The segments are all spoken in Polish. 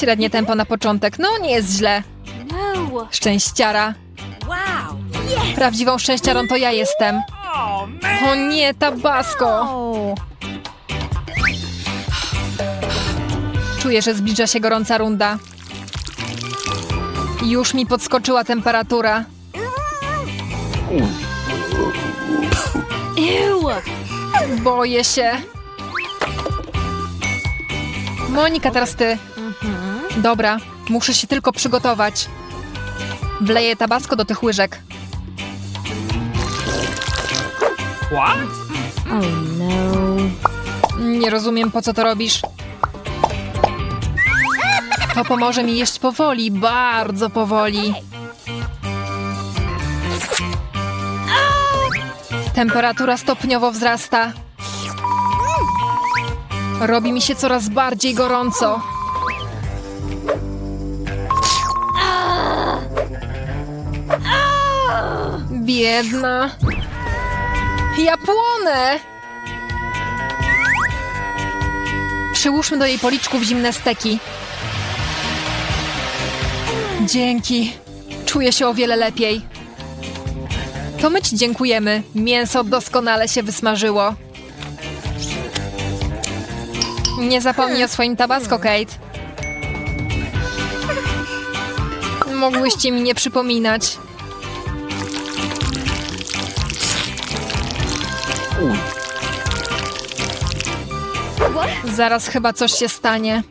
Średnie tempo na początek, no nie jest źle. No. Szczęściara. Prawdziwą szczęściarą to ja jestem. O nie, tabasco! O. Czuję, że zbliża się gorąca runda. Już mi podskoczyła temperatura. Boję się. Monika, teraz ty. Dobra, muszę się tylko przygotować. Wleję tabasco do tych łyżek. What? Oh no. Nie rozumiem, po co to robisz. To pomoże mi jeść powoli, bardzo powoli. Temperatura stopniowo wzrasta. Robi mi się coraz bardziej gorąco. Biedna. Ja płonę! Przyłóżmy do jej policzków zimne steki. Dzięki. Czuję się o wiele lepiej. To my ci dziękujemy. Mięso doskonale się wysmażyło. Nie zapomnij o swoim tabasco, Kate. Mogłyście mi nie przypominać. Zaraz chyba coś się stanie.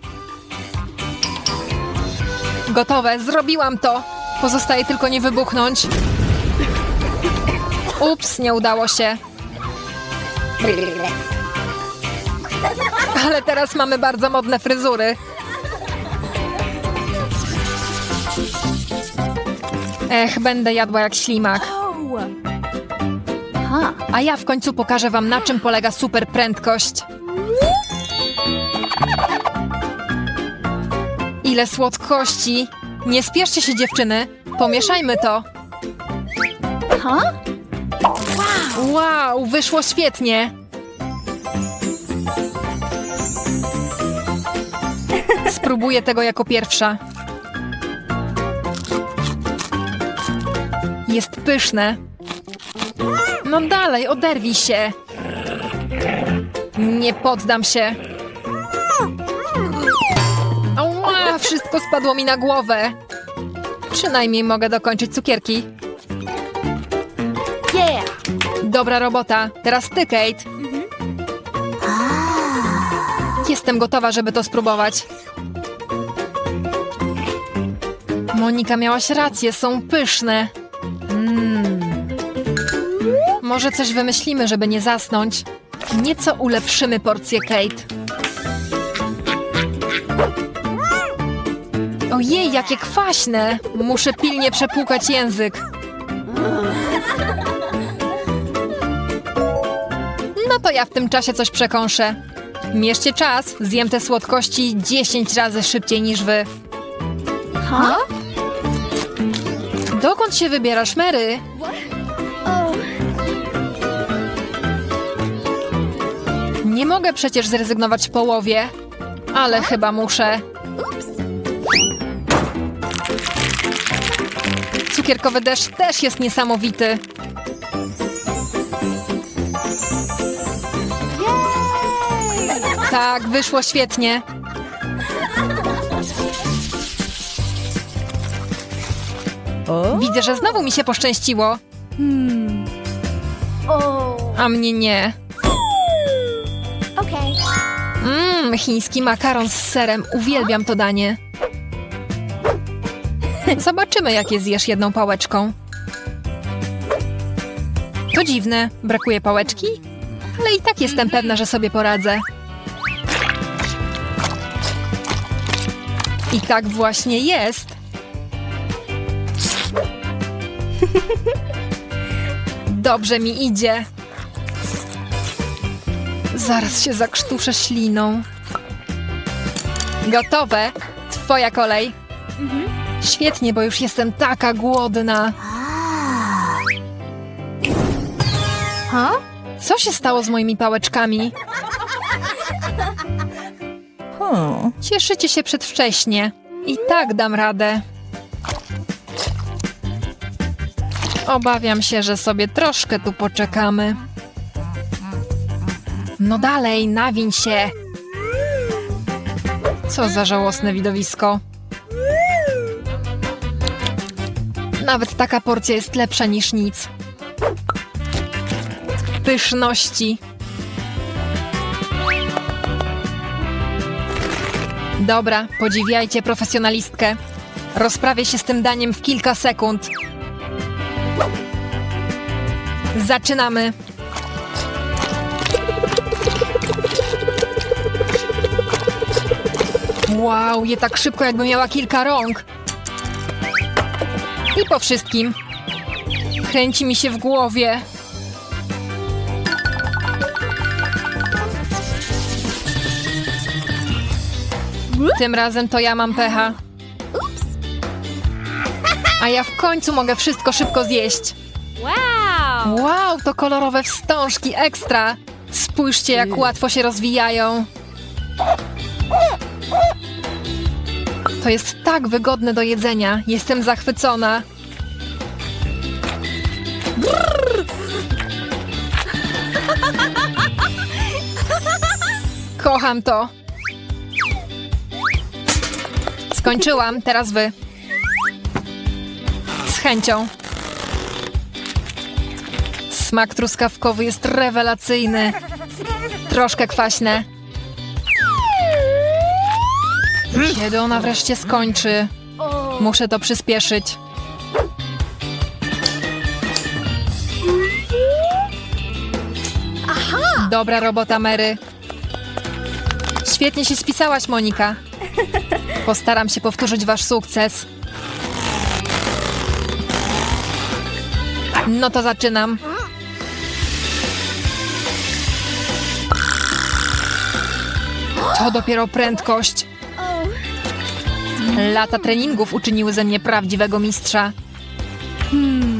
Gotowe, zrobiłam to. Pozostaje tylko nie wybuchnąć. Ups, nie udało się. Ale teraz mamy bardzo modne fryzury. Ech, będę jadła jak ślimak. Huh. A ja w końcu pokażę wam, na czym polega super prędkość. Ile słodkości! Nie spieszcie się, dziewczyny. Pomieszajmy to. Wow, wyszło świetnie. Spróbuję tego jako pierwsza. Jest pyszne. No dalej, oderwij się. Nie poddam się. Wszystko spadło mi na głowę. Przynajmniej mogę dokończyć cukierki. Yeah. Dobra robota. Teraz ty, Kate. Jestem gotowa, żeby to spróbować. Monika, miałaś rację, są pyszne. Może coś wymyślimy, żeby nie zasnąć. Nieco ulepszymy porcję Kate. Ojej, jakie kwaśne! Muszę pilnie przepłukać język. No to ja w tym czasie coś przekąszę. Mierzcie czas, zjem te słodkości 10 razy szybciej niż wy. Huh? Dokąd się wybierasz, Mary? Nie mogę przecież zrezygnować w połowie, ale chyba muszę. Cukierkowy deszcz też jest niesamowity. Tak, wyszło świetnie. Widzę, że znowu mi się poszczęściło, Hmm. A mnie nie. Mmm, chiński makaron z serem. Uwielbiam to danie. Zobaczymy, jak je zjesz jedną pałeczką. To dziwne, brakuje pałeczki? Ale i tak jestem pewna, że sobie poradzę. I tak właśnie jest. Dobrze mi idzie. Zaraz się zakrztuszę śliną. Gotowe. Twoja kolej. Świetnie, bo już jestem taka głodna. Huh? Co się stało z moimi pałeczkami? Cieszycie się przedwcześnie. I tak dam radę. Obawiam się, że sobie troszkę tu poczekamy. No dalej, nawiń się. Co za żałosne widowisko. Nawet taka porcja jest lepsza niż nic. Pyszności. Dobra, podziwiajcie profesjonalistkę. Rozprawię się z tym daniem w kilka sekund. Zaczynamy. Wow, je tak szybko, jakby miała kilka rąk. I po wszystkim. Kręci mi się w głowie. Tym razem to ja mam pecha. A ja w końcu mogę wszystko szybko zjeść. Wow! Wow, to kolorowe wstążki, ekstra! Spójrzcie, jak łatwo się rozwijają. To jest tak wygodne do jedzenia. Jestem zachwycona. Kocham to. Skończyłam, teraz wy. Z chęcią. Smak truskawkowy jest rewelacyjny. Troszkę kwaśne. Kiedy ona wreszcie skończy? Muszę to przyspieszyć. Dobra robota, Mary. Świetnie się spisałaś, Monika. Postaram się powtórzyć wasz sukces. No to zaczynam. To dopiero prędkość. Lata treningów uczyniły ze mnie prawdziwego mistrza.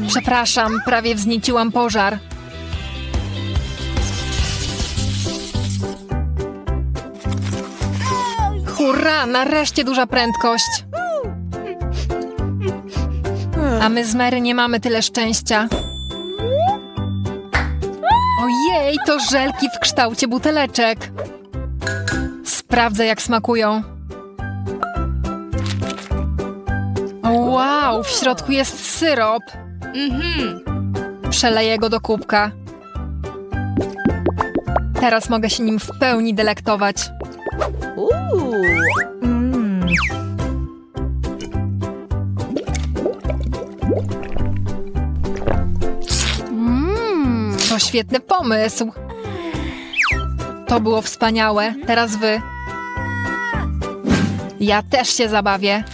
Przepraszam, prawie wznieciłam pożar. Hurra, nareszcie duża prędkość. A my z Mary nie mamy tyle szczęścia. Ojej, to żelki w kształcie buteleczek. Sprawdzę, jak smakują. Wow, w środku jest syrop. Mhm. Przeleję go do kubka. Teraz mogę się nim w pełni delektować. Mmm. To świetny pomysł. To było wspaniałe. Teraz wy. Ja też się zabawię.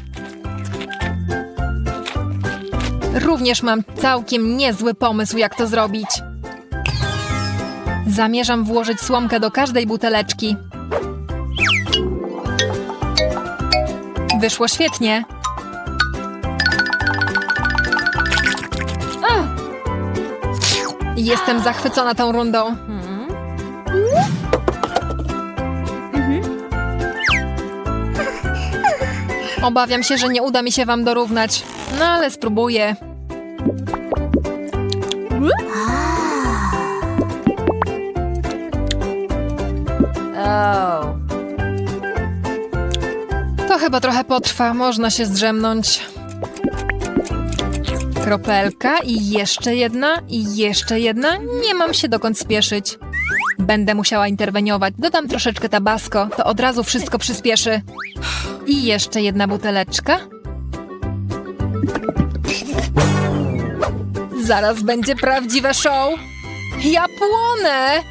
Również mam całkiem niezły pomysł, jak to zrobić. Zamierzam włożyć słomkę do każdej buteleczki. Wyszło świetnie. Jestem zachwycona tą rundą. Obawiam się, że nie uda mi się wam dorównać. No ale spróbuję. Oh. To chyba trochę potrwa, można się zdrzemnąć. Kropelka i jeszcze jedna, i jeszcze jedna. Nie mam się dokąd spieszyć. Będę musiała interweniować. Dodam troszeczkę tabasco, to od razu wszystko przyspieszy. I jeszcze jedna buteleczka. Zaraz będzie prawdziwe show. Ja płonę!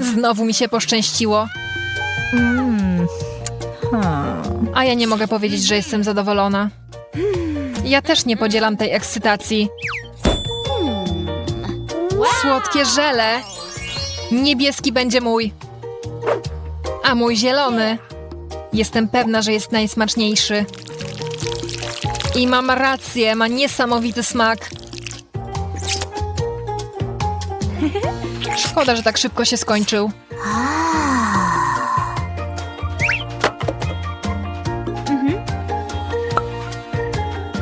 Znowu mi się poszczęściło. A ja nie mogę powiedzieć, że jestem zadowolona. Ja też nie podzielam tej ekscytacji. Słodkie żele. Niebieski będzie mój. A mój zielony. Jestem pewna, że jest najsmaczniejszy. I mam rację, ma niesamowity smak. Szkoda, że tak szybko się skończył.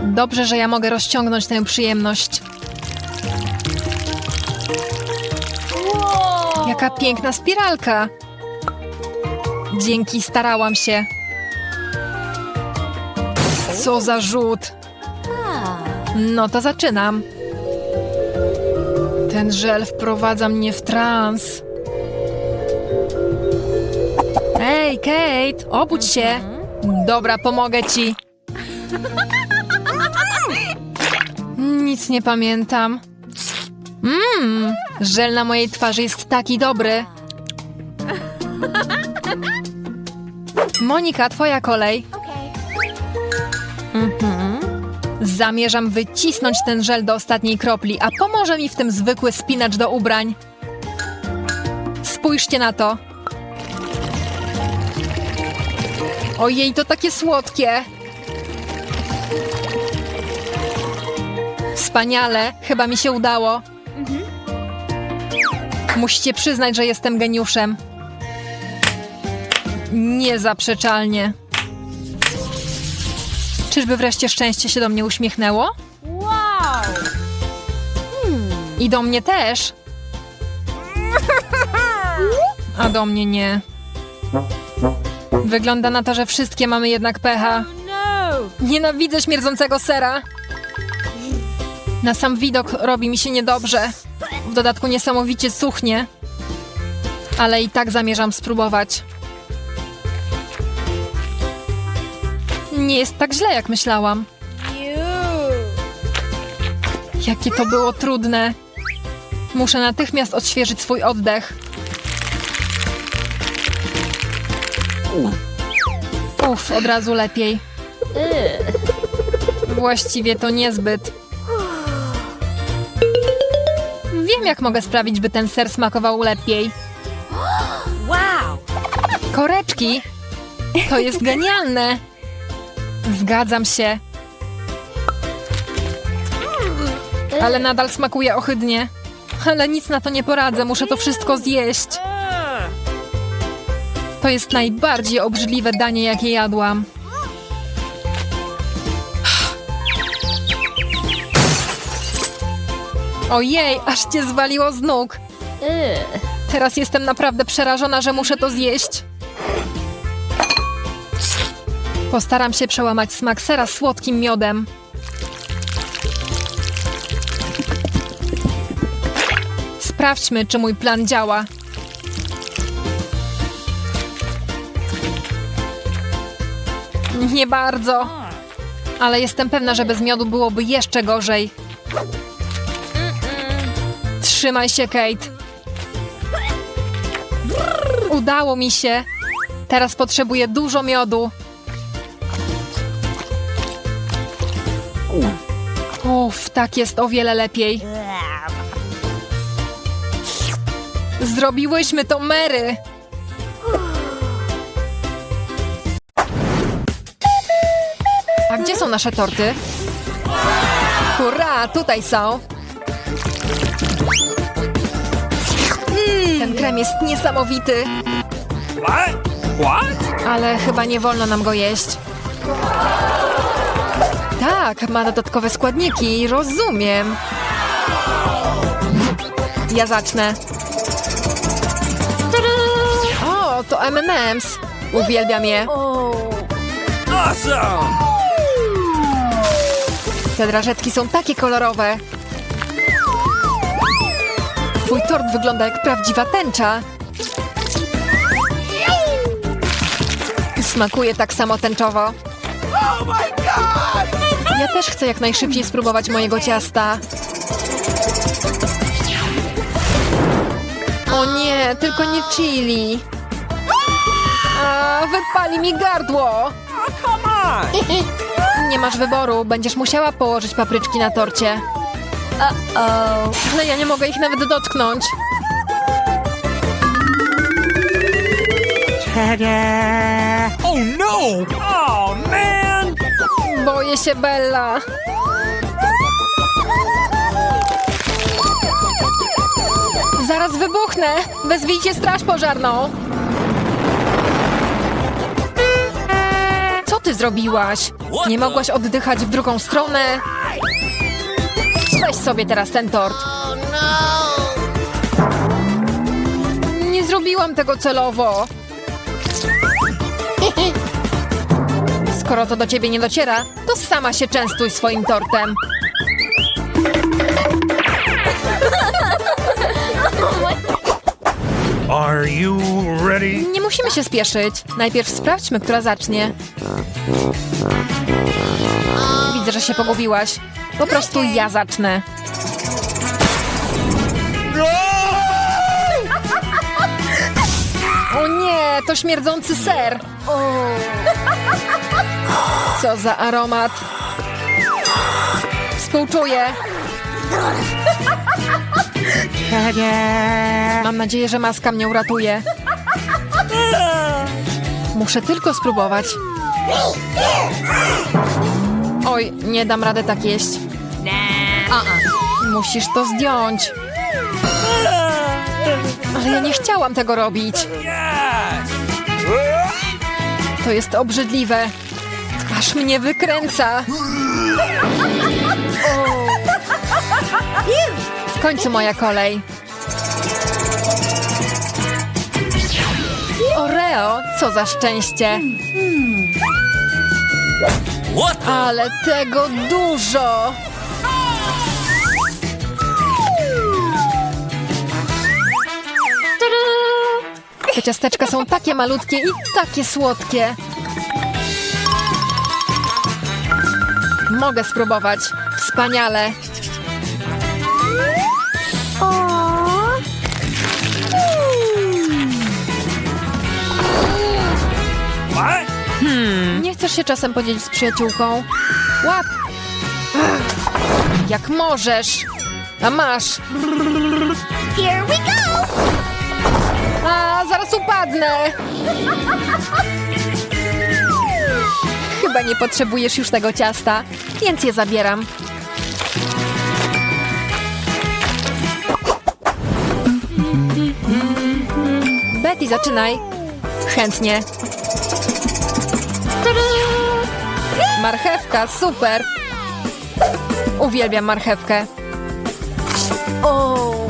Dobrze, że ja mogę rozciągnąć tę przyjemność. Jaka piękna spiralka! Dzięki, starałam się. Co za rzut! No to zaczynam. Ten żel wprowadza mnie w trans. Ej, Kate, obudź się. Dobra, pomogę ci. Nic nie pamiętam. Mmm, żel na mojej twarzy jest taki dobry. Monika, twoja kolej. Mhm. Zamierzam wycisnąć ten żel do ostatniej kropli, a pomoże mi w tym zwykły spinacz do ubrań. Spójrzcie na to. Ojej, to takie słodkie. Wspaniale, chyba mi się udało. Musicie przyznać, że jestem geniuszem. Niezaprzeczalnie. Czyżby wreszcie szczęście się do mnie uśmiechnęło? Wow! I do mnie też. A do mnie nie. Wygląda na to, że wszystkie mamy jednak pecha. No! Nienawidzę śmierdzącego sera. Na sam widok robi mi się niedobrze. W dodatku niesamowicie suchnie. Ale i tak zamierzam spróbować. Nie jest tak źle, jak myślałam. Jakie to było trudne. Muszę natychmiast odświeżyć swój oddech. Uff, od razu lepiej. Właściwie to niezbyt. Wiem, jak mogę sprawić, by ten ser smakował lepiej. Wow! Koreczki! To jest genialne! Zgadzam się. Ale nadal smakuje ohydnie. Ale nic na to nie poradzę, muszę to wszystko zjeść. To jest najbardziej obrzydliwe danie, jakie jadłam. Ojej, aż cię zwaliło z nóg. Teraz jestem naprawdę przerażona, że muszę to zjeść. Postaram się przełamać smak sera słodkim miodem. Sprawdźmy, czy mój plan działa. Nie bardzo. Ale jestem pewna, że bez miodu byłoby jeszcze gorzej. Trzymaj się, Kate. Udało mi się. Teraz potrzebuję dużo miodu. Uff, tak jest o wiele lepiej. Zrobiłyśmy to, Mary. A gdzie są nasze torty? Hurra, tutaj są. Ten krem jest niesamowity, What? What? ale chyba nie wolno nam go jeść. Tak, ma dodatkowe składniki, rozumiem. Ja zacznę. O, to M&M's. Uwielbiam je. Te drażetki są takie kolorowe. Twój tort wygląda jak prawdziwa tęcza. Smakuje tak samo tęczowo. Ja też chcę jak najszybciej spróbować mojego ciasta. O nie, tylko nie chili. A, wypali mi gardło. Nie masz wyboru, będziesz musiała położyć papryczki na torcie. Uh-oh. Ale ja nie mogę ich nawet dotknąć. Oh no! Oh man! Boję się Bella. Zaraz wybuchnę. Wezwijcie straż pożarną. Co ty zrobiłaś? Nie mogłaś oddychać w drugą stronę? Weź sobie teraz ten tort. Nie zrobiłam tego celowo. Skoro to do ciebie nie dociera, to sama się częstuj swoim tortem. Are you ready? Nie musimy się spieszyć. Najpierw sprawdźmy, która zacznie. Widzę, że się pogubiłaś. Po prostu ja zacznę. O nie, to śmierdzący ser. Co za aromat. Współczuję. Mam nadzieję, że maska mnie uratuje. Muszę tylko spróbować. Oj, nie dam rady tak jeść. Musisz to zdjąć. Ale ja nie chciałam tego robić. To jest obrzydliwe. Aż mnie wykręca. W końcu moja kolej. Oreo, co za szczęście. Ale tego dużo. Te ciasteczka są takie malutkie i takie słodkie. Mogę spróbować. Wspaniale. What? Nie chcesz się czasem podzielić z przyjaciółką? Łap! Jak możesz! A masz! Here we go! A, zaraz upadnę! Chyba nie potrzebujesz już tego ciasta, więc je zabieram. Betty, zaczynaj. Chętnie. Marchewka, super! Uwielbiam marchewkę.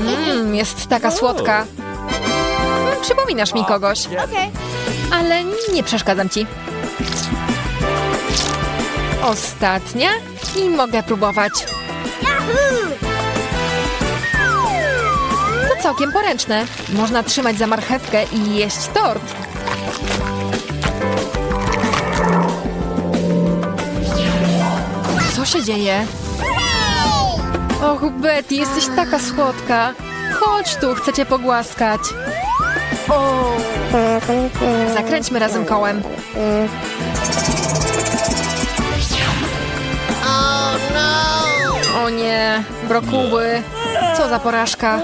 Mm, jest taka słodka. Przypominasz mi kogoś, ale nie przeszkadzam ci. Ostatnia i mogę próbować. To całkiem poręczne. Można trzymać za marchewkę i jeść tort. Co się dzieje? Och, Betty, jesteś taka słodka. Chodź tu, chcę cię pogłaskać. Zakręćmy razem kołem. O nie, brokuły. Co za porażka.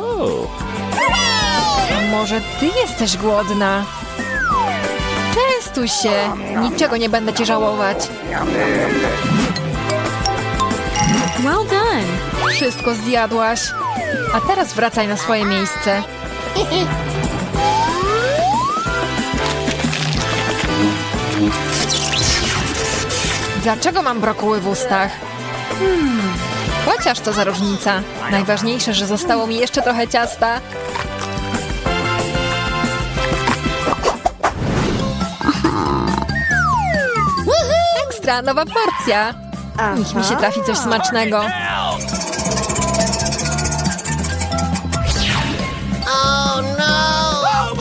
Może ty jesteś głodna? Częstuj się. Niczego nie będę ci żałować. Well done. Wszystko zjadłaś. A teraz wracaj na swoje miejsce. Dlaczego mam brokuły w ustach? Hmm. Chociaż to za różnica. Najważniejsze, że zostało mi jeszcze trochę ciasta. Ekstra, nowa porcja. Niech mi się trafi coś smacznego.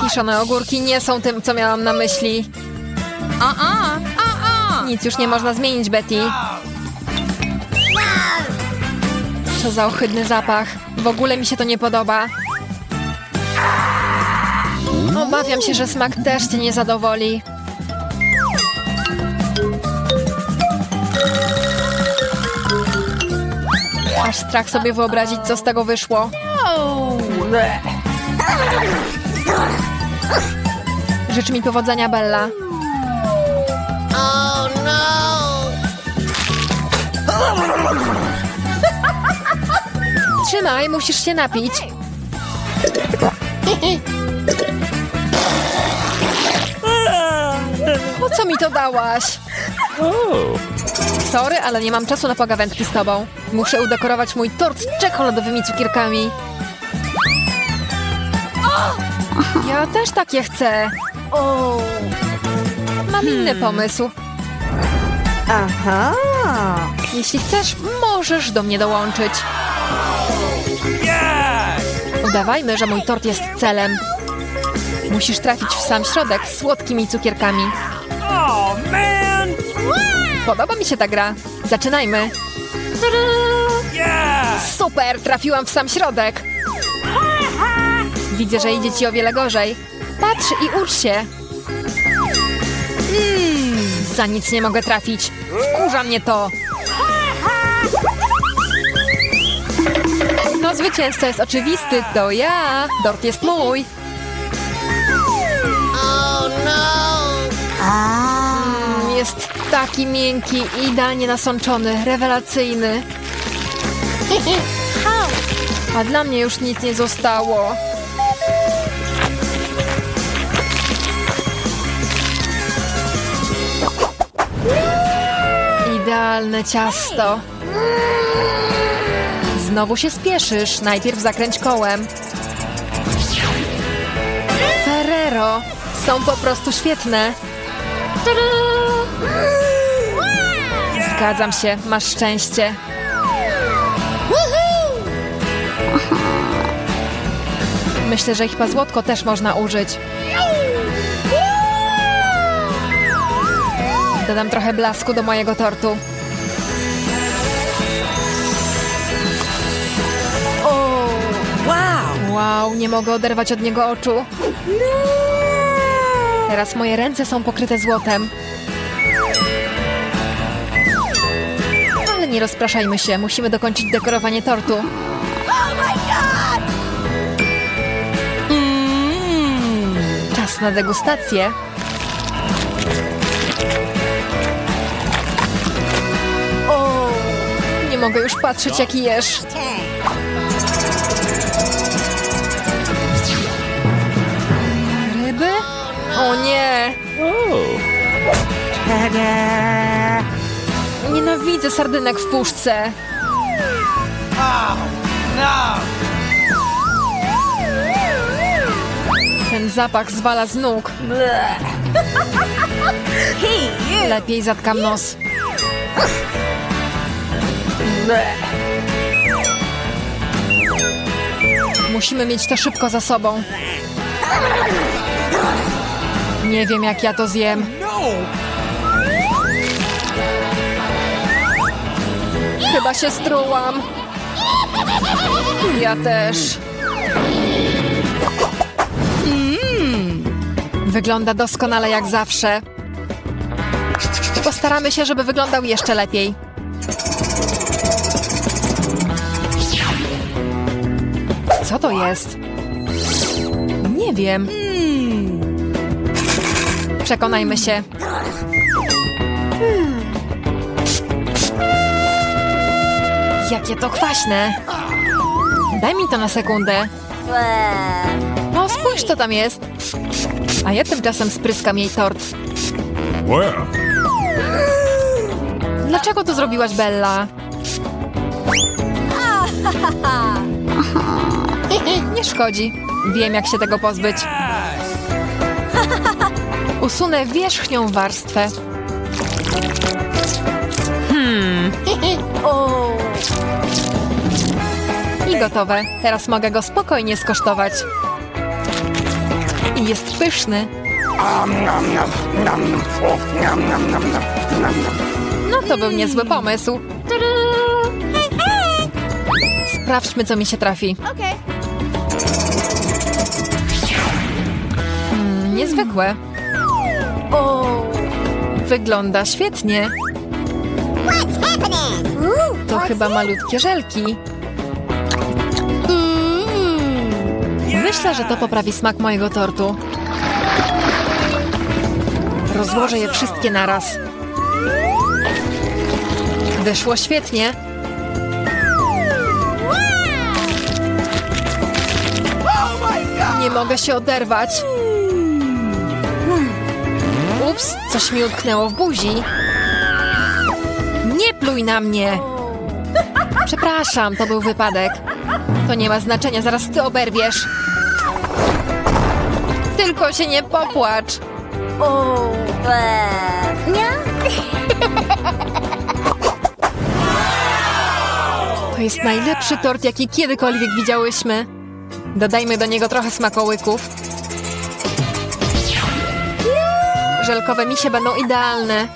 Kiszone ogórki nie są tym, co miałam na myśli. Nic już nie można zmienić, Betty. Co za ohydny zapach. W ogóle mi się to nie podoba. Obawiam się, że smak też cię nie zadowoli. Aż strach sobie wyobrazić, co z tego wyszło. Życz mi powodzenia, Bella. Trzymaj, musisz się napić. Po co mi to dałaś? Sorry, ale nie mam czasu na pogawędki z tobą. Muszę udekorować mój tort czekoladowymi cukierkami. Ja też takie chcę. Mam inny pomysł. Aha. Jeśli chcesz, możesz do mnie dołączyć. Udawajmy, że mój tort jest celem. Musisz trafić w sam środek z słodkimi cukierkami. Oh, man! Podoba mi się ta gra. Zaczynajmy. Super, trafiłam w sam środek. Widzę, że idzie ci o wiele gorzej. Patrz i ucz się. Mm, za nic nie mogę trafić. Wkurza mnie to. No, zwycięzca jest oczywisty. To ja. Dort jest mój. Mm, Jest taki miękki idealnie nasączony, rewelacyjny. A dla mnie już nic nie zostało. Idealne ciasto. Znowu się spieszysz. Najpierw zakręć kołem. Ferrero. Są po prostu świetne. Zgadzam się. Masz szczęście. Myślę, że ich pazłotko też można użyć. Dodam trochę blasku do mojego tortu. Wow! Nie mogę oderwać od niego oczu. Teraz moje ręce są pokryte złotem. Ale nie rozpraszajmy się, musimy dokończyć dekorowanie tortu. Czas na degustację. O, nie mogę już patrzeć, jaki jesz. Nienawidzę sardynek w puszce. Ten zapach zwala z nóg. Lepiej zatkam nos. Musimy mieć to szybko za sobą. Nie wiem, jak ja to zjem. Chyba się strułam. Ja też. Wygląda doskonale jak zawsze. Postaramy się, żeby wyglądał jeszcze lepiej. Co to jest? Nie wiem. Przekonajmy się. Jakie to kwaśne. Daj mi to na sekundę. No spójrz, co tam jest. A ja tymczasem spryskam jej tort. Dlaczego to zrobiłaś, Bella? Nie szkodzi. Wiem, jak się tego pozbyć. Usunę wierzchnią warstwę. Hmm. I gotowe. Teraz mogę go spokojnie skosztować. I jest pyszny. No to był niezły pomysł. Sprawdźmy, co mi się trafi. Mm, niezwykłe. Wygląda świetnie. To chyba malutkie żelki. Myślę, że to poprawi smak mojego tortu. Rozłożę je wszystkie naraz. Wyszło świetnie. Nie mogę się oderwać. Ups, coś mi utknęło w buzi. Nie pluj na mnie! Przepraszam, to był wypadek. To nie ma znaczenia, zaraz ty oberwiesz. Tylko się nie popłacz. To jest najlepszy tort, jaki kiedykolwiek widziałyśmy. Dodajmy do niego trochę smakołyków. Żelkowe misie będą idealne.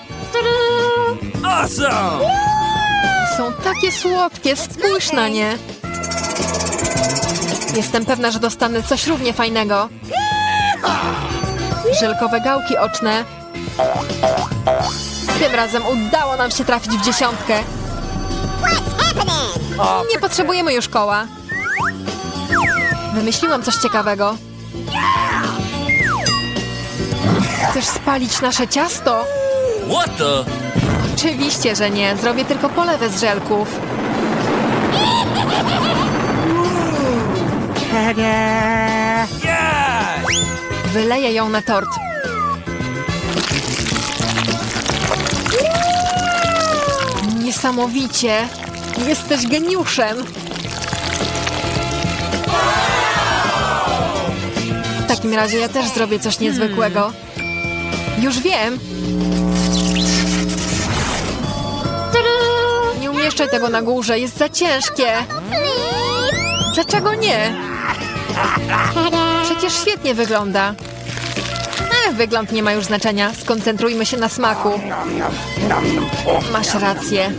Awesome! Są takie słodkie, spójrz na nie. Jestem pewna, że dostanę coś równie fajnego. Żelkowe gałki oczne. Tym razem udało nam się trafić w dziesiątkę. Nie potrzebujemy już koła. Wymyśliłam coś ciekawego. Chcesz spalić nasze ciasto? What the? Oczywiście, że nie. Zrobię tylko polewę z żelków. Wyleję ją na tort. Niesamowicie. Jesteś geniuszem. W takim razie ja też zrobię coś niezwykłego. Już wiem. Nie umieszczę tego na górze, jest za ciężkie. Dlaczego nie? Przecież świetnie wygląda. Ech, wygląd nie ma już znaczenia. Skoncentrujmy się na smaku. Masz rację.